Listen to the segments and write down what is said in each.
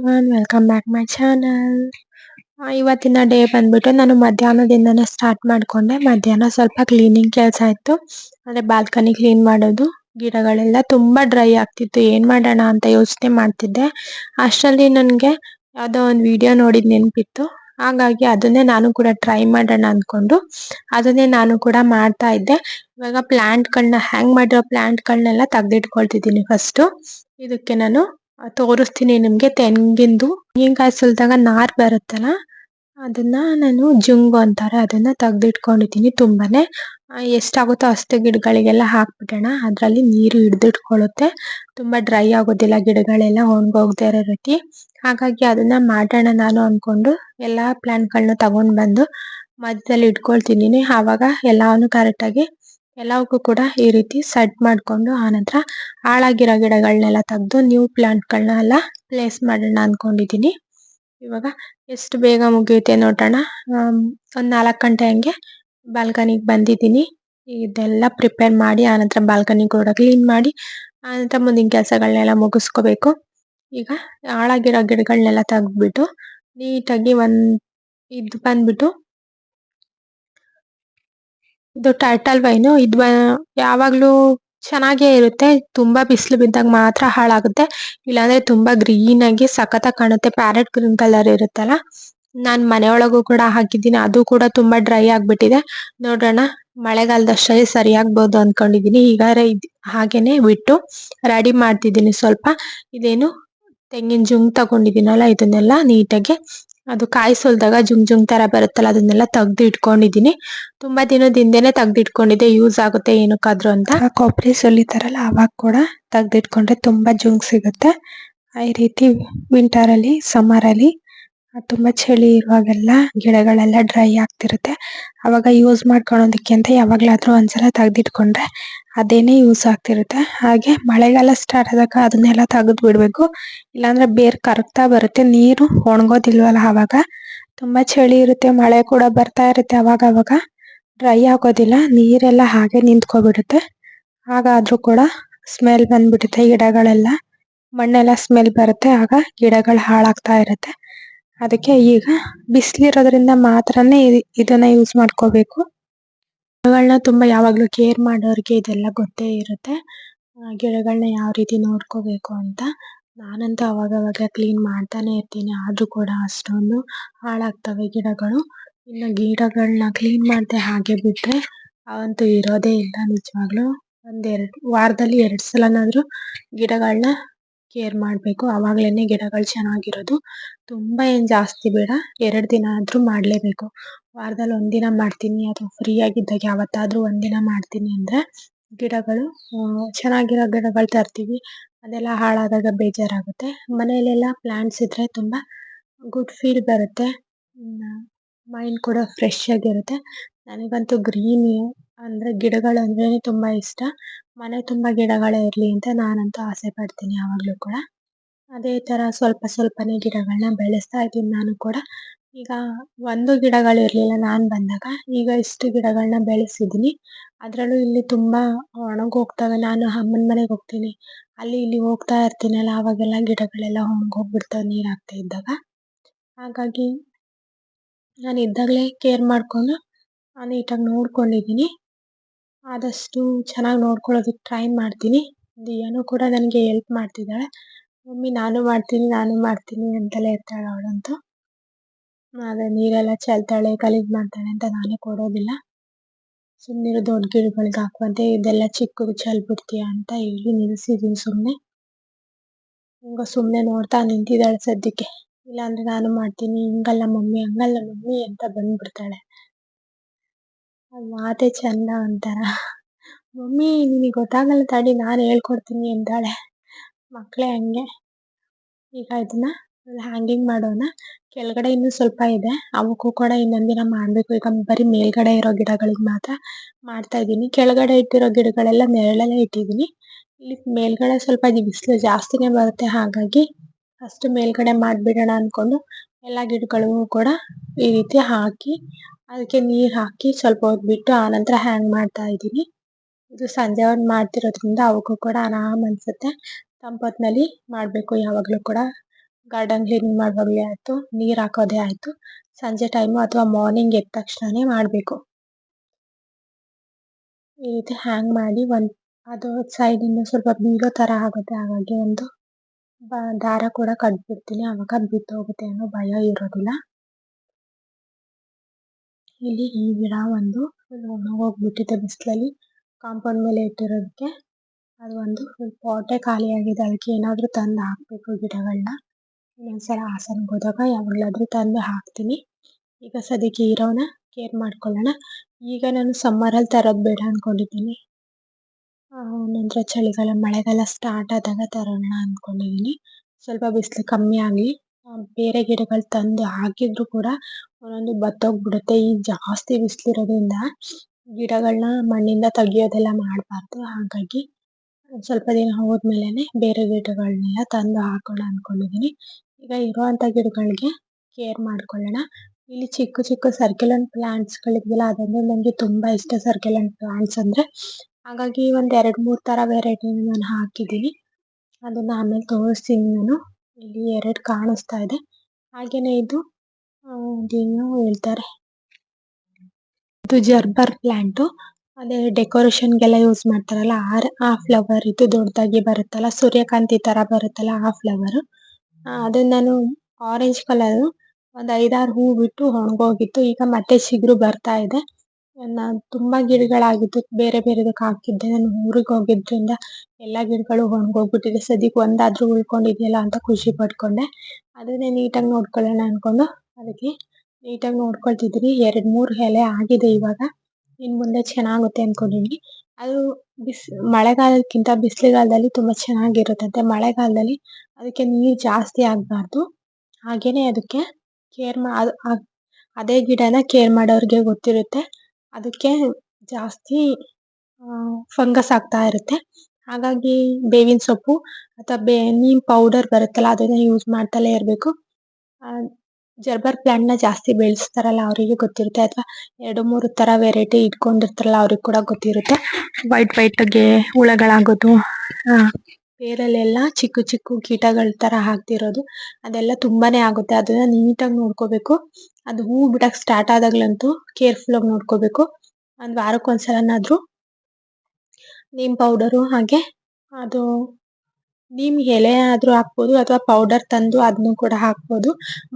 Everyone welcome back my channel ಇವತ್ತಿನ day ಬಂದ್ಬಿಟ್ಟು ನಾನು ಮಧ್ಯಾಹ್ನದಿಂದನೇ ಸ್ಟಾರ್ಟ್ ಮಾಡ್ಕೊಂಡೆ. ಮಧ್ಯಾಹ್ನ ಸ್ವಲ್ಪ ಕ್ಲೀನಿಂಗ್ ಕೆಲಸ ಇತ್ತು ಅಂದ್ರೆ ಬಾಲ್ಕನಿ ಕ್ಲೀನ್ ಮಾಡೋದು. ಗಿಡಗಳೆಲ್ಲ ತುಂಬಾ ಡ್ರೈ ಆಗ್ತಿತ್ತು. ಏನ್ ಮಾಡೋಣ ಅಂತ ಯೋಚನೆ ಮಾಡ್ತಿದ್ದೆ. ಅಷ್ಟರಲ್ಲಿ ನನಗೆ ಯಾವುದೋ ಒಂದು ವಿಡಿಯೋ ನೋಡಿದ್ ನೆನಪಿತ್ತು. ಹಾಗಾಗಿ ಅದನ್ನೇ ನಾನು ಕೂಡ ಟ್ರೈ ಮಾಡೋಣ ಅಂದ್ಕೊಂಡು ಅದನ್ನೇ ನಾನು ಕೂಡ ಮಾಡ್ತಾ ಇದ್ದೆ. ಇವಾಗ ಪ್ಲ್ಯಾಂಟ್ಗಳನ್ನ ಹ್ಯಾಂಗ್ ಮಾಡಿರೋ ಪ್ಲ್ಯಾಂಟ್ಗಳನ್ನೆಲ್ಲ ತೆಗೆದಿಟ್ಕೊಳ್ತಿದ್ದೀನಿ ಫಸ್ಟ್ ಇದಕ್ಕೆ ನಾನು ತೋರಿಸ್ತೀನಿ ನಿಮಗೆ ತೆಂಗಿಂದು. ತೆಂಗಿನಕಾಯಿ ಸುಲಿದಾಗ ನಾರು ಬರುತ್ತಲ್ಲ, ಅದನ್ನ ನಾನು ಜುಂಗು ಅಂತಾರೆ, ಅದನ್ನ ತೆಗ್ದಿಟ್ಕೊಂಡಿದ್ದೀನಿ ತುಂಬಾನೇ. ಎಷ್ಟಾಗುತ್ತೋ ಅಷ್ಟು ಗಿಡಗಳಿಗೆಲ್ಲ ಹಾಕ್ಬಿಡೋಣ, ಅದರಲ್ಲಿ ನೀರು ಹಿಡಿದಿಟ್ಕೊಳ್ಳುತ್ತೆ. ತುಂಬ ಡ್ರೈ ಆಗೋದಿಲ್ಲ, ಗಿಡಗಳೆಲ್ಲ ಒಣಗೋಗದೆ ಇರೋ ರೀತಿ. ಹಾಗಾಗಿ ಅದನ್ನ ಮಾಡೋಣ ನಾನು ಅಂದ್ಕೊಂಡು ಎಲ್ಲ ಪ್ಲಾಂಟ್ಗಳನ್ನ ತಗೊಂಡು ಬಂದು ಮಧ್ಯದಲ್ಲಿ ಇಟ್ಕೊಳ್ತಿದ್ದೀನಿ. ಆವಾಗ ಎಲ್ಲಾನು ಕರೆಕ್ಟಾಗಿ ಎಲ್ಲವಕ್ಕೂ ಕೂಡ ಈ ರೀತಿ ಸೆಟ್ ಮಾಡ್ಕೊಂಡು ಆನಂತರ ಹಾಳಾಗಿರೋ ಗಿಡಗಳನ್ನೆಲ್ಲ ತೆಗೆದು ನ್ಯೂ ಪ್ಲಾಂಟ್ಗಳನ್ನ ಪ್ಲೇಸ್ ಮಾಡೋಣ ಅನ್ಕೊಂಡಿದೀನಿ. ಇವಾಗ ಎಷ್ಟು ಬೇಗ ಮುಗಿಯುತ್ತೆ ನೋಡೋಣ. ಒಂದು ನಾಲ್ಕು ಗಂಟೆ ಹಂಗೆ ಬಾಲ್ಕನಿಗೆ ಬಂದಿದ್ದೀನಿ. ಇದೆಲ್ಲ ಪ್ರಿಪೇರ್ ಮಾಡಿ ಆನಂತರ ಬಾಲ್ಕನಿ ಕೂಡ ಕ್ಲೀನ್ ಮಾಡಿ ಆನಂತರ ಮುಂದಿನ ಕೆಲಸಗಳನ್ನೆಲ್ಲ ಮುಗಿಸ್ಕೋಬೇಕು. ಈಗ ಹಾಳಾಗಿರೋ ಗಿಡಗಳನ್ನೆಲ್ಲ ತೆಗೆದ್ಬಿಟ್ಟು ನೀಟಾಗಿ ಒಂದ್, ಇದು ಬಂದ್ಬಿಟ್ಟು ಇದು ಟರ್ಟಲ್ ವೈನು ಇದು ಯಾವಾಗಲೂ ಚೆನ್ನಾಗೇ ಇರುತ್ತೆ. ತುಂಬಾ ಬಿಸಿಲು ಬಿದ್ದಾಗ ಮಾತ್ರ ಹಾಳಾಗುತ್ತೆ. ಇಲ್ಲಾಂದ್ರೆ ತುಂಬಾ ಗ್ರೀನ್ ಆಗಿ ಸಖತ್ತಾಗಿ ಕಾಣುತ್ತೆ. ಪ್ಯಾರೆಟ್ ಗ್ರೀನ್ ಕಲರ್ ಇರುತ್ತಲ್ಲ. ನಾನ್ ಮನೆ ಒಳಗೂ ಕೂಡ ಹಾಕಿದ್ದೀನಿ. ಅದು ಕೂಡ ತುಂಬಾ ಡ್ರೈ ಆಗ್ಬಿಟ್ಟಿದೆ. ನೋಡೋಣ ಮಳೆಗಾಲದಷ್ಟರಲ್ಲಿ ಸರಿ ಆಗ್ಬೋದು ಅನ್ಕೊಂಡಿದೀನಿ ಈಗ ಹಾಗೇನೆ ಬಿಟ್ಟು ರೆಡಿ ಮಾಡ್ತಿದ್ದೀನಿ ಸ್ವಲ್ಪ. ಇದೇನು? ತೆಂಗಿನ ಜುಂಗ್ ತಗೊಂಡಿದ್ದೀನಲ್ಲ, ಇದನ್ನೆಲ್ಲ ನೀಟಾಗಿ ಅದು ಕಾಯಿ ಸುಲ್ದಾಗ ಜುಂಗ್ ಜುಂಗ್ ತರ ಬರುತ್ತಲ್ಲ, ಅದನ್ನೆಲ್ಲ ತೆಗ್ದು ಇಟ್ಕೊಂಡಿದೀನಿ ತುಂಬಾ ದಿನದ ಹಿಂದೆನೆ ತೆಗ್ದು ಇಟ್ಕೊಂಡಿದ್ದೆ ಯೂಸ್ ಆಗುತ್ತೆ ಏನಕ್ಕಾದ್ರೂ ಅಂತ. ಕೊಬ್ಬರಿ ಸುಲಿತಾರಲ್ಲ ಅವಾಗ ಕೂಡ ತೆಗ್ದಿಟ್ಕೊಂಡ್ರೆ ತುಂಬಾ ಜುಂಗ್ ಸಿಗುತ್ತೆ. ಈ ರೀತಿ ವಿಂಟರ್ ಅಲ್ಲಿ ಸಮ್ಮರ್ ಅಲ್ಲಿ ತುಂಬಾ ಚಳಿ ಇರುವಾಗೆಲ್ಲ ಗಿಡಗಳೆಲ್ಲ ಡ್ರೈ ಆಗ್ತಿರುತ್ತೆ. ಅವಾಗ ಯೂಸ್ ಮಾಡ್ಕೊಳೋದಕ್ಕೆ ಅಂತ ಯಾವಾಗ್ಲಾದ್ರೂ ಒಂದ್ಸಲ ತೆಗ್ದಿಟ್ಕೊಂಡ್ರೆ ಅದೇನೆ ಯೂಸ್ ಆಗ್ತಿರುತ್ತೆ. ಹಾಗೆ ಮಳೆಗಾಲ ಸ್ಟಾರ್ಟ್ ಆದಾಗ ಅದನ್ನೆಲ್ಲ ತೆಗೆದು ಬಿಡಬೇಕು. ಇಲ್ಲಾಂದ್ರೆ ಬೇರ್ ಕರಗ್ತಾ ಬರುತ್ತೆ, ನೀರು ಒಣಗೋದಿಲ್ವಲ್ಲ ಆವಾಗ. ತುಂಬಾ ಚಳಿ ಇರುತ್ತೆ, ಮಳೆ ಕೂಡ ಬರ್ತಾ ಇರುತ್ತೆ ಅವಾಗ ಅವಾಗ ಡ್ರೈ ಆಗೋದಿಲ್ಲ, ನೀರೆಲ್ಲ ಹಾಗೆ ನಿಂತ್ಕೊಬಿಡುತ್ತೆ. ಹಾಗಾದ್ರೂ ಕೂಡ ಸ್ಮೆಲ್ ಬಂದ್ಬಿಡುತ್ತೆ ಗಿಡಗಳೆಲ್ಲ. ಮಣ್ಣೆಲ್ಲ ಸ್ಮೆಲ್ ಬರುತ್ತೆ, ಆಗ ಗಿಡಗಳು ಹಾಳಾಗ್ತಾ ಇರುತ್ತೆ. ಅದಕ್ಕೆ ಈಗ ಬಿಸಿಲಿರೋದ್ರಿಂದ ಮಾತ್ರನೇ ಇದನ್ನ ಯೂಸ್ ಮಾಡ್ಕೋಬೇಕು. ಗಿಡಗಳನ್ನ ತುಂಬಾ ಯಾವಾಗ್ಲೂ ಕೇರ್ ಮಾಡೋರಿಗೆ ಇದೆಲ್ಲ ಗೊತ್ತೇ ಇರುತ್ತೆ. ಗಿಡಗಳನ್ನ ಯಾವ ರೀತಿ ನೋಡ್ಕೋಬೇಕು ಅಂತ ನಾನಂತೂ ಅವಾಗ ಅವಾಗ ಕ್ಲೀನ್ ಮಾಡ್ತಾನೆ ಇರ್ತೀನಿ. ಆದ್ರೂ ಕೂಡ ಅಷ್ಟೊಂದು ಹಾಳಾಗ್ತವೆ ಗಿಡಗಳು. ಇನ್ನು ಗಿಡಗಳನ್ನ ಕ್ಲೀನ್ ಮಾಡದೆ ಹಾಗೆ ಬಿಟ್ರೆ ಅವಂತೂ ಇರೋದೇ ಇಲ್ಲ ನಿಜವಾಗ್ಲೂ. ಒಂದೆರಡು ವಾರದಲ್ಲಿ ಎರಡು ಸಲನಾದ್ರೂ ಗಿಡಗಳನ್ನ ಕೇರ್ ಮಾಡಬೇಕು. ಅವಾಗ್ಲೇನೆ ಗಿಡಗಳು ಚೆನ್ನಾಗಿರೋದು. ತುಂಬಾ ಏನ್ ಜಾಸ್ತಿ ಬೇಡ. ಎರಡ್ ದಿನ ಆದ್ರೂ ಮಾಡ್ಲೇಬೇಕು. ವಾರದಲ್ಲಿ ಒಂದಿನ ಮಾಡ್ತೀನಿ. ಅಥವಾ ಫ್ರೀ ಆಗಿದ್ದಾಗ ಯಾವತ್ತಾದ್ರೂ ಒಂದಿನ ಮಾಡ್ತೀನಿ ಅಂದ್ರೆ ಗಿಡಗಳು ಚೆನ್ನಾಗಿರೋ ಗಿಡಗಳು ತರ್ತೀವಿ. ಅದೆಲ್ಲ ಹಾಳಾದಾಗ ಬೇಜಾರಾಗುತ್ತೆ. ಮನೆಯಲ್ಲೆಲ್ಲ ಪ್ಲಾಂಟ್ಸ್ ಇದ್ರೆ ತುಂಬಾ ಗುಡ್ ಫೀಲ್ ಬರುತ್ತೆ. ಮೈಂಡ್ ಕೂಡ ಫ್ರೆಶ್ ಆಗಿರುತ್ತೆ. ನನಗಂತೂ ಗ್ರೀನ್ ಅಂದ್ರೆ ಗಿಡಗಳು ಅಂದ್ರೇನೆ ತುಂಬ ಇಷ್ಟ. ಮನೆ ತುಂಬ ಗಿಡಗಳೇ ಇರಲಿ ಅಂತ ನಾನಂತೂ ಆಸೆ ಪಡ್ತೀನಿ ಯಾವಾಗಲೂ ಕೂಡ. ಅದೇ ತರ ಸ್ವಲ್ಪ ಸ್ವಲ್ಪನೇ ಗಿಡಗಳನ್ನ ಬೆಳೆಸ್ತಾ ಇದ್ದೀನಿ ನಾನು ಕೂಡ. ಈಗ ಒಂದು ಗಿಡಗಳು ಇರಲಿಲ್ಲ ನಾನು ಬಂದಾಗ, ಈಗ ಇಷ್ಟು ಗಿಡಗಳನ್ನ ಬೆಳೆಸಿದ್ದೀನಿ. ಅದರಲ್ಲೂ ಇಲ್ಲಿ ತುಂಬಾ ಒಣಗೋಗ್ತವೆ ನಾನು ಅಮ್ಮನ ಮನೆಗೆ ಹೋಗ್ತೀನಿ. ಅಲ್ಲಿ ಇಲ್ಲಿ ಹೋಗ್ತಾ ಇರ್ತೀನಲ್ಲ ಅವಾಗೆಲ್ಲ ಗಿಡಗಳೆಲ್ಲ ಒಣಗೋಗ್ಬಿಡ್ತವೆ ನೀರು ಹಾಕ್ತಾ ಇದ್ದಾಗ. ಹಾಗಾಗಿ ನಾನು ಇದ್ದಾಗಲೇ ಕೇರ್ ಮಾಡ್ಕೊಂಡು ನೀಟಾಗಿ ನೋಡ್ಕೊಂಡಿದ್ದೀನಿ. ಆದಷ್ಟು ಚೆನ್ನಾಗಿ ನೋಡ್ಕೊಳ್ಳೋದಕ್ಕೆ ಟ್ರೈ ಮಾಡ್ತೀನಿ. ದಿಯಾನು ಕೂಡ ನನಗೆ ಹೆಲ್ಪ್ ಮಾಡ್ತಿದ್ದಾಳೆ. ಮಮ್ಮಿ ನಾನು ಮಾಡ್ತೀನಿ ನಾನು ಮಾಡ್ತೀನಿ ಅಂತಲೇ ಇರ್ತಾಳೆ ಅವಳಂತೂ ಆದರೆ ನೀರೆಲ್ಲ ಚೆಲ್ತಾಳೆ ಗಲೀಜ್ ಮಾಡ್ತಾಳೆ ಅಂತ ನಾನೇ ಕೊಡೋದಿಲ್ಲ. ಸುಮ್ಮನಿರೋ ದೊಡ್ಡ ಗಿಡಗಳಿಗೆ ಹಾಕುವಂತೆ, ಇದೆಲ್ಲ ಚಿಕ್ಕದು ಚೆಲ್ಬಿಡ್ತೀಯ ಅಂತ ಹೇಳಿ ನಿಲ್ಸಿದೀನಿ ಸುಮ್ಮನೆ ಹಿಂಗ ಸುಮ್ಮನೆ ನೋಡ್ತಾ ನಿಂತಿದ್ದಾಳೆ ಸದ್ಯಕ್ಕೆ. ಇಲ್ಲಾಂದ್ರೆ ನಾನು ಮಾಡ್ತೀನಿ, ಹಿಂಗಲ್ಲ ಮಮ್ಮಿ, ಹಂಗಲ್ಲ ಮಮ್ಮಿ ಅಂತ ಬಂದ್ಬಿಡ್ತಾಳೆ. ಮಾತೆ ಚಂದ ಅಂತಾರ. ಮಮ್ಮಿ, ನಿನಗೆ ಗೊತ್ತಾಗಲ್ಲ ತಡಿ ನಾನು ಹೇಳ್ಕೊಡ್ತೀನಿ ಅಂತಾಳೆ ಮಕ್ಕಳೇ ಹಂಗೆ. ಈಗ ಇದನ್ನ ಹ್ಯಾಂಗಿಂಗ್ ಮಾಡೋಣ. ಕೆಳಗಡೆ ಇನ್ನೂ ಸ್ವಲ್ಪ ಇದೆ. ಅವಕ್ಕೂ ಕೂಡ ಇನ್ನೊಂದಿನ ಮಾಡಬೇಕು. ಈಗ ಬರೀ ಮೇಲ್ಗಡೆ ಇರೋ ಗಿಡಗಳಿಗೆ ಮಾತ್ರ ಮಾಡ್ತಾ ಇದ್ದೀನಿ. ಕೆಳಗಡೆ ಇಟ್ಟಿರೋ ಗಿಡಗಳೆಲ್ಲ ನೆರಳಲ್ಲೇ ಇಟ್ಟಿದ್ದೀನಿ. ಇಲ್ಲಿ ಮೇಲ್ಗಡೆ ಸ್ವಲ್ಪ ಬಿಸಿಲು ಜಾಸ್ತಿನೇ ಬರುತ್ತೆ. ಹಾಗಾಗಿ ಫಸ್ಟ್ ಮೇಲ್ಗಡೆ ಮಾಡಿಬಿಡೋಣ ಅಂದ್ಕೊಂಡು ಎಲ್ಲ ಗಿಡಗಳಿಗೂ ಕೂಡ ಈ ರೀತಿ ಹಾಕಿ ಅದಕ್ಕೆ ನೀರು ಹಾಕಿ ಸ್ವಲ್ಪ ಹೊತ್ತು ಬಿಟ್ಟು ಆನಂತರ ಹ್ಯಾಂಗ್ ಮಾಡ್ತಾ ಇದ್ದೀನಿ. ಇದು ಸಂಜೆ ಒಂದು ಮಾಡ್ತಿರೋದ್ರಿಂದ ಅವಕ್ಕೂ ಕೂಡ ಆರಾಮ್ ಅನ್ಸುತ್ತೆ. ತಂಪೊತ್ತಿನಲ್ಲಿ ಮಾಡಬೇಕು, ಯಾವಾಗಲೂ ಕೂಡ. ಗಾರ್ಡನ್ ಕ್ಲೀನಿಂಗ್ ಮಾಡುವಾಗಲೇ ಆಯ್ತು, ನೀರು ಹಾಕೋದೇ ಆಯ್ತು. ಸಂಜೆ ಟೈಮ್ ಅಥವಾ ಮಾರ್ನಿಂಗ್ ಎದ್ದ ತಕ್ಷಣನೇ ಮಾಡಬೇಕು. ಈ ರೀತಿ ಹ್ಯಾಂಗ್ ಮಾಡಿ ಒಂದು, ಅದು ಸೈಡ್ ಇಂದ ಸ್ವಲ್ಪ ಬೀಳೋ ತರ ಆಗುತ್ತೆ, ಹಾಗಾಗಿ ಒಂದು ದಾರ ಕೂಡ ಕಟ್ಬಿಡ್ತೀನಿ. ಆವಾಗ ಬಿದ್ದೋಗುತ್ತೆ ಅನ್ನೋ ಭಯ ಇರೋದಿಲ್ಲ. ಇಲ್ಲಿ ಈ ಗಿಡ ಒಂದು ಹೋಗ್ಬಿಟ್ಟಿದೆ ಬಿಸಿಲಲ್ಲಿ. ಕಾಂಪೌಂಡ್ ಮೇಲೆ ಇಟ್ಟಿರೋದಕ್ಕೆ ಅದು ಒಂದು ಪಾಟೆ ಖಾಲಿ ಆಗಿದೆ ಅದಕ್ಕೆ ಏನಾದ್ರು ತಂದು ಹಾಕ್ಬೇಕು ಗಿಡಗಳನ್ನ ಇನ್ನೊಂದ್ಸಲ ಹಾಸನ್ಗೆ ಹೋದಾಗ ಯಾವಾಗ್ಲಾದ್ರೂ ತಂದು ಹಾಕ್ತೀನಿ. ಈಗ ಸದ್ಯಕ್ಕೆ ಇರೋನ ಕೇರ್ ಮಾಡ್ಕೊಳ್ಳೋಣ. ಈಗ ನಾನು ಸಮ್ಮರ್ ಅಲ್ಲಿ ತರೋದ್ ಬೇಡ ಅಂದ್ಕೊಂಡಿದ್ದೀನಿ ನಂತರ ಚಳಿಗಾಲ, ಮಳೆಗಾಲ ಸ್ಟಾರ್ಟ್ ಆದಾಗ ತರೋಣ ಅನ್ಕೊಂಡಿದೀನಿ ಸ್ವಲ್ಪ ಬಿಸಿಲು ಕಮ್ಮಿ ಆಗ್ಲಿ. ಬೇರೆ ಗಿಡಗಳು ತಂದು ಹಾಕಿದ್ರು ಕೂಡ ಒಂದೊಂದು ಬತ್ತೋಗ್ಬಿಡುತ್ತೆ. ಈ ಜಾಸ್ತಿ ಬಿಸಿಲಿರೋದ್ರಿಂದ ಗಿಡಗಳನ್ನ ಮಣ್ಣಿಂದ ತೆಗಿಯೋದೆಲ್ಲ ಮಾಡಬಾರ್ದು. ಹಾಗಾಗಿ ಸ್ವಲ್ಪ ದಿನ ಹೋದ್ಮೇಲೆನೆ ಬೇರೆ ಗಿಡಗಳನ್ನೆಲ್ಲ ತಂದು ಹಾಕೋಣ ಅನ್ಕೊಂಡಿದೀನಿ. ಈಗ ಇರುವಂತ ಗಿಡಗಳಿಗೆ ಕೇರ್ ಮಾಡ್ಕೊಳ್ಳೋಣ. ಇಲ್ಲಿ ಚಿಕ್ಕ ಚಿಕ್ಕ ಸರ್ಕ್ಯುಲರ್ ಪ್ಲಾಂಟ್ಸ್ ಅದಂದರೆ ನನಗೆ ನಂಗೆ ತುಂಬಾ ಇಷ್ಟ ಸರ್ಕ್ಯುಲರ್ ಪ್ಲಾಂಟ್ಸ್ ಅಂದ್ರೆ. ಹಾಗಾಗಿ ಒಂದ್ ಎರಡ್ ಮೂರ್ ತರ ವೆರೈಟಿ ನಾನು ಹಾಕಿದೀನಿ ಅದನ್ನ ಆಮೇಲೆ ತೋರಿಸ್ತೀನಿ ನಾನು. ಇಲ್ಲಿ ಎರಡ್ ಕಾಣಿಸ್ತಾ ಇದೆ. ಹಾಗೇನೇ ಇದು ಅದೇನೋ ಹೇಳ್ತಾರೆ. ಇದು ಜರ್ಬರ್ ಪ್ಲಾಂಟ್. ಅದೇ ಡೆಕೋರೇಷನ್ ಗೆಲ್ಲ ಯೂಸ್ ಮಾಡ್ತಾರಲ್ಲ, ಆ ಫ್ಲವರ್ ಇದು ದೊಡ್ಡದಾಗಿ ಬರುತ್ತಲ್ಲ, ಸೂರ್ಯಕಾಂತಿ ತರ ಬರುತ್ತಲ್ಲ ಆ ಫ್ಲವರ್. ಅದನ್ನ ನಾನು ಆರೆಂಜ್ ಕಲರ್, ಒಂದ್ ಐದಾರು ಹೂ ಬಿಟ್ಟು ಒಣಗೋಗಿತ್ತು. ಈಗ ಮತ್ತೆ ಚಿಗುರು ಬರ್ತಾ ಇದೆ. ನಾನ್ ತುಂಬಾ ಗಿಡಗಳಾಗಿದ್ದು ಬೇರೆ ಬೇರೆದಕ್ಕೆ ಹಾಕಿದ್ದೆ. ನಾನು ಊರಿಗೆ ಹೋಗಿದ್ರಿಂದ ಎಲ್ಲ ಗಿಡಗಳು ಒಣಗೋಗ್ಬಿಟ್ಟಿದೆ. ಸದ್ಯಕ್ಕೆ ಒಂದಾದ್ರೂ ಉಳ್ಕೊಂಡಿದೆಯಲ್ಲ ಅಂತ ಖುಷಿ ಪಟ್ಕೊಂಡೆ. ಅದನ್ನೇ ನೀಟಾಗಿ ನೋಡ್ಕೊಳ್ಳೋಣ ಅಂದ್ಕೊಂಡು ಅದಕ್ಕೆ ನೀಟಾಗಿ ನೋಡ್ಕೊಳ್ತಿದ್ದೀನಿ. ಎರಡು ಮೂರು ಎಲೆ ಆಗಿದೆ ಇವಾಗ. ಇನ್ನು ಮುಂದೆ ಚೆನ್ನಾಗುತ್ತೆ ಅಂದ್ಕೊಂಡಿದ್ದೀನಿ ಅದು ಬಿಸ್ ಮಳೆಗಾಲಕ್ಕಿಂತ ಬಿಸಿಲುಗಾಲದಲ್ಲಿ ತುಂಬಾ ಚೆನ್ನಾಗಿರುತ್ತಂತೆ. ಮಳೆಗಾಲದಲ್ಲಿ ಅದಕ್ಕೆ ನೀರು ಜಾಸ್ತಿ ಆಗಬಾರ್ದು. ಹಾಗೇನೆ ಅದಕ್ಕೆ ಕೇರ್ ಮಾ ಅದೇ ಗಿಡನ ಕೇರ್ ಮಾಡೋರಿಗೆ ಗೊತ್ತಿರುತ್ತೆ. ಅದಕ್ಕೆ ಜಾಸ್ತಿ ಫಂಗಸ್ ಆಗ್ತಾ ಇರುತ್ತೆ. ಹಾಗಾಗಿ ಬೇವಿನ ಸೊಪ್ಪು ಅಥವಾ ಬೇ, ನೀಮ್ ಪೌಡರ್ ಬರುತ್ತಲ್ಲ, ಅದನ್ನ ಯೂಸ್ ಮಾಡ್ತಲೇ ಇರಬೇಕು. ಜರ್ಬರ್ ಪ್ಲಾಂಟ್ನ ಜಾಸ್ತಿ ಬೆಳೆಸ್ತಾರಲ್ಲ, ಅವರಿಗೆ ಗೊತ್ತಿರುತ್ತೆ. ಅಥವಾ ಎರಡು, ಮೂರು ತರ ವೆರೈಟಿ ಇಟ್ಕೊಂಡಿರ್ತಾರಲ್ಲ, ಅವ್ರಿಗೆ ಕೂಡ ಗೊತ್ತಿರುತ್ತೆ. ವೈಟ್ ವೈಟ್ಗೆ ಹುಳಗಳಾಗೋದು ಬೇರಲ್ಲೆಲ್ಲ ಚಿಕ್ಕ ಚಿಕ್ಕ ಕೀಟಗಳ ತರ ಆಗ್ತಿರೋದು ಅದೆಲ್ಲ ತುಂಬಾನೇ ಆಗುತ್ತೆ. ಅದನ್ನ ನೀಟಾಗಿ ನೋಡ್ಕೋಬೇಕು. ಅದು ಹೂ ಬಿಡಕ್ ಸ್ಟಾರ್ಟ್ ಆದಾಗ್ಲಂತೂ ಕೇರ್ಫುಲ್ ಆಗಿ ನೋಡ್ಕೋಬೇಕು. ಒಂದ್ ವಾರಕ್ಕೊಂದ್ಸಲನಾದ್ರೂ ನೀಮ್ ಪೌಡರು ಹಾಗೆ ಅದು ನೀಮ್ ಎಲೆ ಆದ್ರೂ ಹಾಕ್ಬೋದು ಅಥವಾ ಪೌಡರ್ ತಂದು ಅದನ್ನು ಕೂಡ ಹಾಕ್ಬೋದು.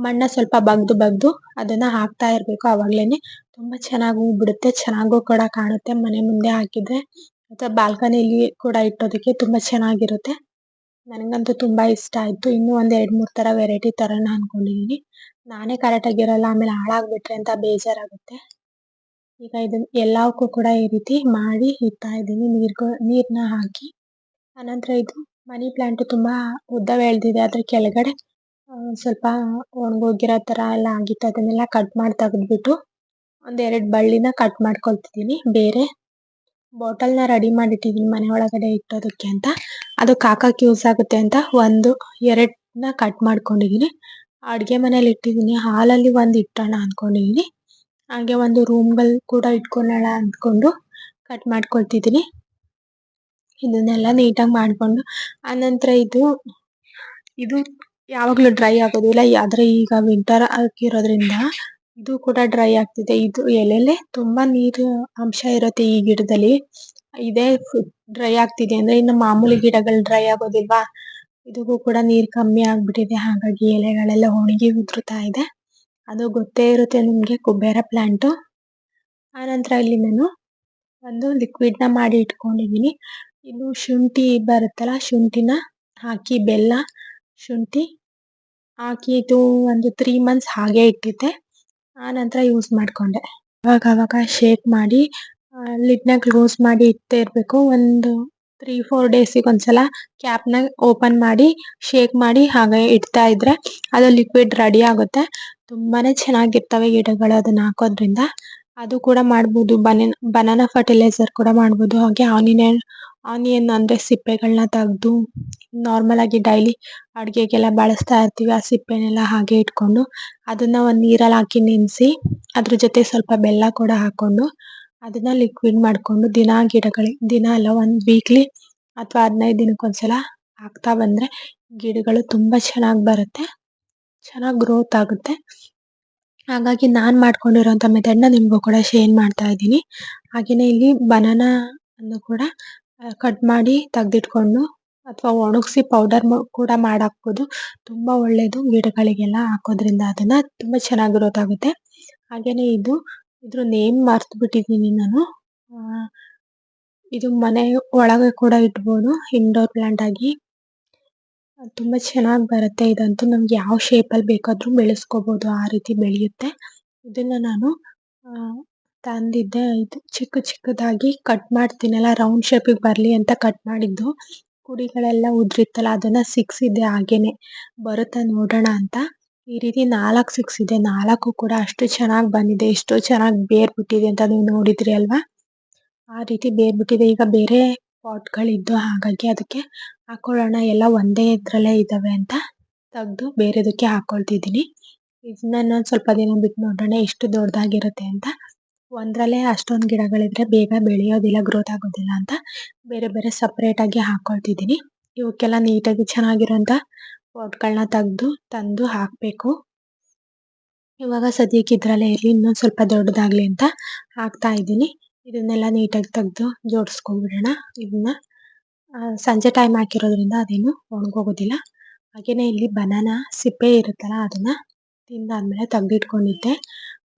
ಮಣ್ಣ ಸ್ವಲ್ಪ ಬಗ್ದು ಬಗ್ದು ಅದನ್ನ ಹಾಕ್ತಾ ಇರ್ಬೇಕು ಅವಾಗ್ಲೇನೆ. ತುಂಬಾ ಚೆನ್ನಾಗಿ ಹೂ ಬಿಡುತ್ತೆ. ಚೆನ್ನಾಗೂ ಕೂಡ ಕಾಣುತ್ತೆ. ಮನೆ ಮುಂದೆ ಹಾಕಿದ್ರೆ. ಅಥವಾ ಬಾಲ್ಕನಿಲಿ ಕೂಡ ಇಟ್ಟೋದಕ್ಕೆ ತುಂಬಾ ಚೆನ್ನಾಗಿರುತ್ತೆ. ನನಗಂತೂ ತುಂಬಾ ಇಷ್ಟ ಆಯ್ತು. ಇನ್ನು ಒಂದ್ ಎರಡ್ ಮೂರ್ ತರ ವೆರೈಟಿ ತರೋಣ ಅನ್ಕೊಂಡಿದೀನಿ. ನಾನೇ ಕರೆಕ್ಟ್ ಆಗಿರಲ್ಲ ಆಮೇಲೆ ಹಾಳಾಗ್ಬಿಟ್ರೆ ಅಂತ ಬೇಜಾರಾಗುತ್ತೆ. ಈಗ ಇದನ್ನ ಎಲ್ಲವಕ್ಕೂ ಕೂಡ ಈ ರೀತಿ ಮಾಡಿ ಇಡ್ತಾ ಇದ್ದೀನಿ. ನೀರ್ ನೀರ್ನ ಹಾಕಿ. ಅನಂತರ ಇದು ಮನಿ ಪ್ಲಾಂಟ್ ತುಂಬಾ ಉದ್ದ ಬೆಳ್ದಿದೆ. ಅದ್ರ ಕೆಳಗಡೆ ಸ್ವಲ್ಪ ಒಣಗೋಗಿರೋ ತರ ಎಲ್ಲ ಆಗಿತ್ತು. ಅದನ್ನೆಲ್ಲ ಕಟ್ ಮಾಡಿ ತೆಗೆದ್ಬಿಟ್ಟು ಒಂದೆರಡು ಬಳ್ಳಿನ ಕಟ್ ಮಾಡ್ಕೊಳ್ತಿದ್ದೀನಿ. ಬೇರೆ ಬಾಟಲ್ನ ರೆಡಿ ಮಾಡಿಟ್ಟಿದೀನಿ ಮನೆ ಒಳಗಡೆ ಇಟ್ಟೋದಕ್ಕೆ ಅಂತ. ಅದಕ್ಕೆ ಹಾಕಕ್ ಯೂಸ್ ಆಗುತ್ತೆ ಅಂತ ಒಂದು ಎರಡನ್ನ ಕಟ್ ಮಾಡ್ಕೊಂಡಿದೀನಿ. ಅಡ್ಗೆ ಮನೇಲಿ ಇಟ್ಟಿದೀನಿ. ಹಾಲಲ್ಲಿ ಒಂದ್ ಇಟ್ಟೋಣ ಅನ್ಕೊಂಡಿದೀನಿ. ಹಾಗೆ ಒಂದು ರೂಮ್ ಅಲ್ಲಿ ಕೂಡ ಇಟ್ಕೊಳ್ಳೋಣ ಅಂದ್ಕೊಂಡು ಕಟ್ ಮಾಡ್ಕೊಳ್ತಿದೀನಿ. ಇದನ್ನೆಲ್ಲ ನೀಟಾಗಿ ಮಾಡ್ಕೊಂಡು. ಆನಂತರ ಇದು ಇದು ಯಾವಾಗಲೂ ಡ್ರೈ ಆಗೋದಿಲ್ಲ. ಆದ್ರೆ ಈಗ ವಿಂಟರ್ ಆಗಿರೋದ್ರಿಂದ ಇದು ಕೂಡ ಡ್ರೈ ಆಗ್ತಿದೆ. ಇದು ಎಲೆಲೆ ತುಂಬಾ ನೀರು ಅಂಶ ಇರುತ್ತೆ ಈ ಗಿಡದಲ್ಲಿ. ಇದೇ ಡ್ರೈ ಆಗ್ತಿದೆ ಅಂದ್ರೆ ಇನ್ನು ಮಾಮೂಲಿ ಗಿಡಗಳು ಡ್ರೈ ಆಗೋದಿಲ್ವಾ? ಇದಕ್ಕೂ ಕೂಡ ನೀರ್ ಕಮ್ಮಿ ಆಗ್ಬಿಟ್ಟಿದೆ. ಹಾಗಾಗಿ ಎಲೆಗಳೆಲ್ಲ ಒಣಗಿ ಉದುರುತ್ತಾ ಇದೆ. ಅದು ಗೊತ್ತೇ ಇರುತ್ತೆ ನಿಮ್ಗೆ, ಕುಬೇರ ಪ್ಲಾಂಟ್ ಆನಂತರ ಇಲ್ಲಿ ನಾನು ಒಂದು ಲಿಕ್ವಿಡ್ನ ಮಾಡಿ ಇಟ್ಕೊಂಡಿದೀನಿ ಇದು ಶುಂಠಿ ಬರುತ್ತಲ್ಲ, ಶುಂಠಿನ ಹಾಕಿ ಬೆಲ್ಲ, ಶುಂಠಿ ಹಾಕಿ ಇದು ಒಂದು ತ್ರೀ ಮಂತ್ಸ್ ಹಾಗೆ ಇಟ್ಟಿದ್ದೆ. ಆ ನಂತರ ಯೂಸ್ ಮಾಡ್ಕೊಂಡೆ. ಅವಾಗ ಅವಾಗ ಶೇಕ್ ಮಾಡಿ ಲಿಡ್ನ ಕ್ಲೋಸ್ ಮಾಡಿ ಇಟ್ಟೇ ಇರಬೇಕು. ಒಂದು ತ್ರೀ ಫೋರ್ ಡೇಸಿಗೆ ಒಂದ್ಸಲ ಕ್ಯಾಪ್ನ ಓಪನ್ ಮಾಡಿ ಶೇಕ್ ಮಾಡಿ ಹಾಗೆ ಇಡ್ತಾ ಇದ್ರೆ ಅದು ಲಿಕ್ವಿಡ್ ರೆಡಿ ಆಗುತ್ತೆ. ತುಂಬಾನೇ ಚೆನ್ನಾಗಿರ್ತವೆ ಗಿಡಗಳು ಅದನ್ನ ಹಾಕೋದ್ರಿಂದ. ಅದು ಕೂಡ ಮಾಡ್ಬೋದು. ಬನಾನ ಬನಾನಾ ಫರ್ಟಿಲೈಸರ್ ಕೂಡ ಮಾಡ್ಬೋದು. ಹಾಗೆ ಆನಿಯನ್ ಆನಿಯನ್ ಅಂದ್ರೆ ಸಿಪ್ಪೆಗಳನ್ನ ತೆಗ್ದು ನಾರ್ಮಲ್ ಆಗಿ ಡೈಲಿ ಅಡುಗೆಗೆಲ್ಲ ಬಳಸ್ತಾ ಇರ್ತೀವಿ. ಆ ಸಿಪ್ಪೆನೆಲ್ಲ ಹಾಗೆ ಇಟ್ಕೊಂಡು ಅದನ್ನ ಒಂದ್ ನೀರಲ್ಲಿ ಹಾಕಿ ನೆನೆಸಿ ಅದ್ರ ಜೊತೆ ಸ್ವಲ್ಪ ಬೆಲ್ಲ ಕೂಡ ಹಾಕೊಂಡು ಅದನ್ನ ಲಿಕ್ವಿಡ್ ಮಾಡ್ಕೊಂಡು ದಿನ ಗಿಡಗಳಿಗೆ ದಿನ ಅಲ್ಲ ಒಂದು ವೀಕ್ಲಿ ಅಥವಾ ಹದಿನೈದು ದಿನಕ್ಕೊಂದ್ಸಲ ಹಾಕ್ತಾ ಬಂದ್ರೆ ಗಿಡಗಳು ತುಂಬಾ ಚೆನ್ನಾಗಿ ಬರುತ್ತೆ. ಚೆನ್ನಾಗಿ ಗ್ರೋತ್ ಆಗುತ್ತೆ. ಹಾಗಾಗಿ ನಾನ್ ಮಾಡ್ಕೊಂಡಿರೋಂತ ಮೆಥಡ್ನ ನಿಮ್ಗೂ ಕೂಡ ಶೇರ್ ಮಾಡ್ತಾ ಇದ್ದೀನಿ. ಹಾಗೇನೇ ಇಲ್ಲಿ ಬನಾನಾ ಅನ್ನು ಕೂಡ ಕಟ್ ಮಾಡಿ ತೆಗ್ದಿಟ್ಕೊಂಡು ಅಥವಾ ಒಣಗಿಸಿ ಪೌಡರ್ ಕೂಡ ಮಾಡಾಕಬಹುದು ತುಂಬಾ ಒಳ್ಳೇದು ಗಿಡಗಳಿಗೆಲ್ಲ ಹಾಕೋದ್ರಿಂದ ಅದನ್ನ ತುಂಬಾ ಚೆನ್ನಾಗಿ ಗ್ರೋತ್ ಆಗುತ್ತೆ. ಹಾಗೇನೇ ಇದು, ಇದ್ರ ನೇಮ್ ಮರೆತು ಬಿಟ್ಟಿದೀನಿ ನಾನು ಇದು ಮನೆ ಒಳಗೆ ಕೂಡ ಇಡ್ಬೋದು ಇಂಡೋರ್ ಪ್ಲಾಂಟ್ ಆಗಿ. ತುಂಬಾ ಚೆನ್ನಾಗಿ ಬರುತ್ತೆ ಇದಂತೂ. ನಮ್ಗೆ ಯಾವ ಅಲ್ಲಿ ಬೇಕಾದ್ರೂ ಬೆಳೆಸ್ಕೋಬಹುದು ಆ ರೀತಿ ಬೆಳೆಯುತ್ತೆ. ಇದನ್ನ ನಾನು ತಂದಿದ್ದೆ ಇದು ಚಿಕ್ಕ ಚಿಕ್ಕದಾಗಿ ಕಟ್ ಮಾಡ್ತೀನಲ್ಲ ರೌಂಡ್ ಶೇಪಿಗೆ ಬರಲಿ ಅಂತ ಕಟ್ ಮಾಡಿದ್ದು. ಕುಡಿಗಳೆಲ್ಲ ಉದ್ರಿತ್ತಲ್ಲ, ಅದನ್ನ ಸಿಕ್ಸಿದೆ ಹಾಗೇನೆ. ಬರುತ್ತಾ ನೋಡೋಣ ಅಂತ. ಈ ರೀತಿ ನಾಲ್ಕು ಸಿಕ್ಸಿದೆ ನಾಲ್ಕು ಕೂಡ ಅಷ್ಟು ಚೆನ್ನಾಗಿ ಬಂದಿದೆ. ಎಷ್ಟು ಚೆನ್ನಾಗಿ ಬೇರ್ ಬಿಟ್ಟಿದೆ ಅಂತ ನೀವು ನೋಡಿದ್ರಿ ಅಲ್ವಾ? ಆ ರೀತಿ ಬೇರ್ ಬಿಟ್ಟಿದೆ ಈಗ ಬೇರೆ ಪಾಟ್ ಗಳಿದ್ದು ಹಾಗಾಗಿ ಅದಕ್ಕೆ ಹಾಕೊಳ್ಳೋಣ. ಎಲ್ಲ ಒಂದೇ ಇದ್ರಲ್ಲೇ ಇದ್ದಾವೆ ಅಂತ ತೆಗ್ದು ಬೇರೆದಕ್ಕೆ ಹಾಕೊಳ್ತಿದೀನಿ ಇದನ್ನ ನಾನು ಸ್ವಲ್ಪ ದಿನ ಬಿಟ್ಟು ನೋಡೋಣ. ಎಷ್ಟು ದೊಡ್ಡದಾಗಿರುತ್ತೆ ಅಂತ. ಒಂದ್ರಲ್ಲೇ ಅಷ್ಟೊಂದ್ ಗಿಡಗಳಿದ್ರೆ ಬೇಗ ಬೆಳೆಯೋದಿಲ್ಲ ಗ್ರೋತ್ ಆಗೋದಿಲ್ಲ ಅಂತ ಬೇರೆ ಬೇರೆ ಸಪರೇಟ್ ಆಗಿ ಹಾಕೊಳ್ತಿದೀನಿ ಇವಕ್ಕೆಲ್ಲ ನೀಟಾಗಿ ಚೆನ್ನಾಗಿರೋಂತ ಪಾಟ್ಗಳನ್ನ ತೆಗ್ದು, ತಂದು ಹಾಕ್ಬೇಕು. ಇವಾಗ ಸದ್ಯಕ್ಕೆ ಇದ್ರಲ್ಲೇ ಇರ್ಲಿ ಇನ್ನೊಂದ್ ಸ್ವಲ್ಪ ದೊಡ್ಡದಾಗ್ಲಿ ಅಂತ ಹಾಕ್ತಾ ಇದ್ದೀನಿ. ಇದನ್ನೆಲ್ಲ ನೀಟಾಗಿ ತೆಗ್ದು ಜೋಡಿಸ್ಕೊಂಡ್ಬಿಡೋಣ. ಇದನ್ನ ಸಂಜೆ ಟೈಮ್ ಹಾಕಿರೋದ್ರಿಂದ ಅದೇನು ಒಣಗೋಗೋದಿಲ್ಲ. ಹಾಗೇನೆ ಇಲ್ಲಿ ಬನಾನಾ ಸಿಪ್ಪೆ ಇರುತ್ತಲ್ಲ, ಅದನ್ನ ತಿಂದಾದ್ಮೇಲೆ ತೆಗ್ದಿಟ್ಕೊಂಡಿದ್ದೆ.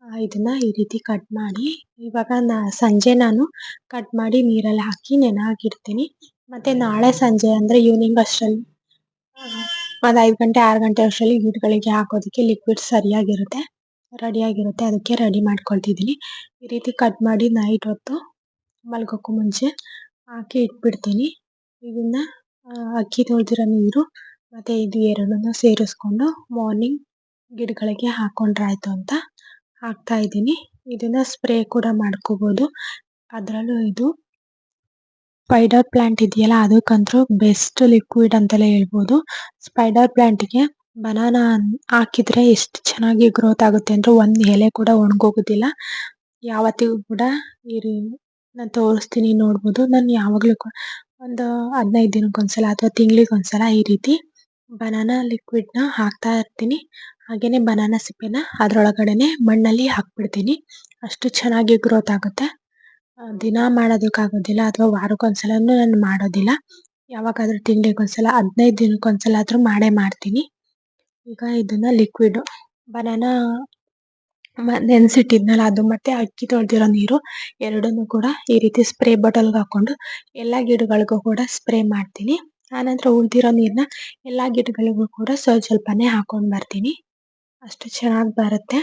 ಇದನ್ನ ಈ ರೀತಿ ಕಟ್ ಮಾಡಿ, ಇವಾಗ ನಾ, ಸಂಜೆ ನಾನು ಕಟ್ ಮಾಡಿ ನೀರಲ್ಲಿ ಹಾಕಿ ನೆನೆ ಹಾಕಿರ್ತೀನಿ ಮತ್ತೆ ನಾಳೆ ಸಂಜೆ ಅಂದ್ರೆ ಈವ್ನಿಂಗ್ ಅಷ್ಟರಲ್ಲಿ ಒಂದು ಐದು ಗಂಟೆ, ಆರು ಗಂಟೆ ಅಷ್ಟರಲ್ಲಿ ಗಿಡಗಳಿಗೆ ಹಾಕೋದಕ್ಕೆ ಲಿಕ್ವಿಡ್ ಸರಿಯಾಗಿರುತ್ತೆ ರೆಡಿ ಆಗಿರುತ್ತೆ ಅದಕ್ಕೆ ರೆಡಿ ಮಾಡ್ಕೊಳ್ತಿದೀನಿ ಈ ರೀತಿ ಕಟ್ ಮಾಡಿ ನೈಟ್ ಹೊತ್ತು ಮಲ್ಗೋಕ್ಕೂ ಮುಂಚೆ ಹಾಕಿ ಇಟ್ಬಿಡ್ತೀನಿ. ಇದನ್ನ ಅಕ್ಕಿ ತೊಳೆದಿರೋ ನೀರು ಮತ್ತೆ ಇದು ಎರಡನ್ನೂ ಸೇರಿಸ್ಕೊಂಡು ಮಾರ್ನಿಂಗ್ ಗಿಡಗಳಿಗೆ ಹಾಕೊಂಡ್ರೆ ಆಯ್ತು ಅಂತ ಹಾಕ್ತಾ ಇದ್ದೀನಿ. ಇದನ್ನ ಸ್ಪ್ರೇ ಕೂಡ ಮಾಡ್ಕೋಬಹುದು ಅದರಲ್ಲೂ ಇದು ಸ್ಪೈಡರ್ ಪ್ಲಾಂಟ್ ಇದೆಯಲ್ಲ ಅದಕ್ಕಂತೂ ಬೆಸ್ಟ್ ಲಿಕ್ವಿಡ್ ಅಂತಲೇ ಹೇಳ್ಬೋದು. ಸ್ಪೈಡರ್ ಪ್ಲಾಂಟ್ಗೆ ಬನಾನಾ ಹಾಕಿದ್ರೆ ಎಷ್ಟು ಚೆನ್ನಾಗಿ ಗ್ರೋತ್ ಆಗುತ್ತೆ ಅಂದ್ರೆ ಒಂದು ಎಲೆ ಕೂಡ ಒಣಗೋಗೋದಿಲ್ಲ. ಯಾವತ್ತಿಗೂ ಕೂಡ ಇರಿ, ನಾನು ತೋರಿಸ್ತೀನಿ ನೋಡ್ಬೋದು. ನಾನು ಯಾವಾಗಲೂ ಒಂದು ಹದಿನೈದು ದಿನಕ್ಕೊಂದ್ಸಲ ಅಥವಾ ತಿಂಗಳಿಗೆ ಒಂದ್ಸಲ ಈ ರೀತಿ ಬನಾನಾ ಲಿಕ್ವಿಡ್ನ ಹಾಕ್ತಾ ಇರ್ತೀನಿ. ಹಾಗೇನೆ ಬನಾನಾ ಸಿಪ್ಪೆನ ಅದ್ರೊಳಗಡೆನೆ ಮಣ್ಣಲ್ಲಿ ಹಾಕ್ಬಿಡ್ತೀನಿ. ಅಷ್ಟು ಚೆನ್ನಾಗಿ ಗ್ರೋತ್ ಆಗುತ್ತೆ. ದಿನ ಮಾಡೋದಕ್ಕೆ ಮಾಡೋದಕ್ಕಾಗೋದಿಲ್ಲ ಅಥವಾ ವಾರಕ್ಕೊಂದ್ಸಲನೂ ನಾನು ಮಾಡೋದಿಲ್ಲ. ಯಾವಾಗಾದ್ರೂ ತಿಂಗಳಿಗೊಂದ್ಸಲ, ಹದಿನೈದು ದಿನಕ್ಕೊಂದ್ಸಲ ಆದರೂ ಮಾಡೇ ಮಾಡ್ತೀನಿ. ಈಗ ಇದನ್ನ ಲಿಕ್ವಿಡ್ ಬನಾನಾ ನೆನೆಸಿಟ್ಟಿದ್ನಲ್ಲ, ಅದು ಮತ್ತೆ ಅಕ್ಕಿ ತೊಳೆದಿರೋ ನೀರು, ಎರಡನ್ನೂ ಕೂಡ ಈ ರೀತಿ ಸ್ಪ್ರೇ ಬಾಟಲ್ಗೆ ಹಾಕೊಂಡು ಎಲ್ಲ ಗಿಡಗಳಿಗೂ ಕೂಡ ಸ್ಪ್ರೇ ಮಾಡ್ತೀನಿ. ಆನಂತರ ಉಳಿದಿರೋ ನೀರನ್ನ ಎಲ್ಲ ಗಿಡಗಳಿಗೂ ಕೂಡ ಸ್ವಲ್ಪ ಸ್ವಲ್ಪನೇ ಹಾಕೊಂಡ್ ಬರ್ತೀನಿ. ಅಷ್ಟು ಚೆನ್ನಾಗಿ ಬರುತ್ತೆ.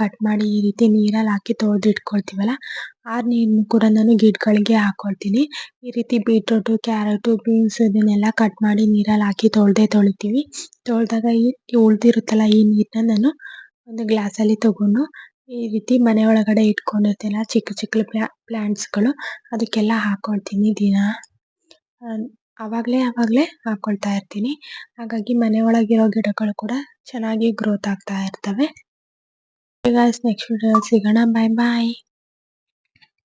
ಕಟ್ ಮಾಡಿ ಈ ರೀತಿ ನೀರಲ್ಲಿ ಹಾಕಿ ತೊಳ್ದು ಇಟ್ಕೊಳ್ತೀವಲ್ಲ ಆ ನೀರನ್ನು ಕೂಡ ನಾನು ಗಿಡಗಳಿಗೆ ಹಾಕೊಳ್ತೀನಿ. ಈ ರೀತಿ ಬೀಟ್ರೂಟ್ ಕ್ಯಾರೆಟ್ ಬೀನ್ಸ್ ಇದನ್ನೆಲ್ಲ ಕಟ್ ಮಾಡಿ ನೀರಲ್ಲಿ ಹಾಕಿ ತೊಳೆದೇ ತೊಳಿತೀವಿ. ತೊಳ್ದಾಗ ಈ ಉಳ್ದಿರುತ್ತಲ್ಲ ಈ ನೀರನ್ನ ನಾನು ಒಂದು ಗ್ಲಾಸ್ ಅಲ್ಲಿ ತಗೊಂಡು ಈ ರೀತಿ ಮನೆ ಒಳಗಡೆ ಇಟ್ಕೊಂಡಿರ್ತೀನಲ್ಲ ಚಿಕ್ಕ ಚಿಕ್ಕ ಪ್ಲಾಂಟ್ಸ್ಗಳು ಅದಕ್ಕೆಲ್ಲ ಹಾಕೊಳ್ತೀನಿ ದಿನ. ಆವಾಗಲೇ ಆವಾಗಲೇ ಹಾಕೊಳ್ತಾ ಇರ್ತೀನಿ. ಹಾಗಾಗಿ ಮನೆ ಒಳಗಿರೋ ಗಿಡಗಳು ಕೂಡ ಚೆನ್ನಾಗಿ ಗ್ರೋತ್ ಆಗ್ತಾ ಇರ್ತವೆ. guys. Next video see you gonna bye bye.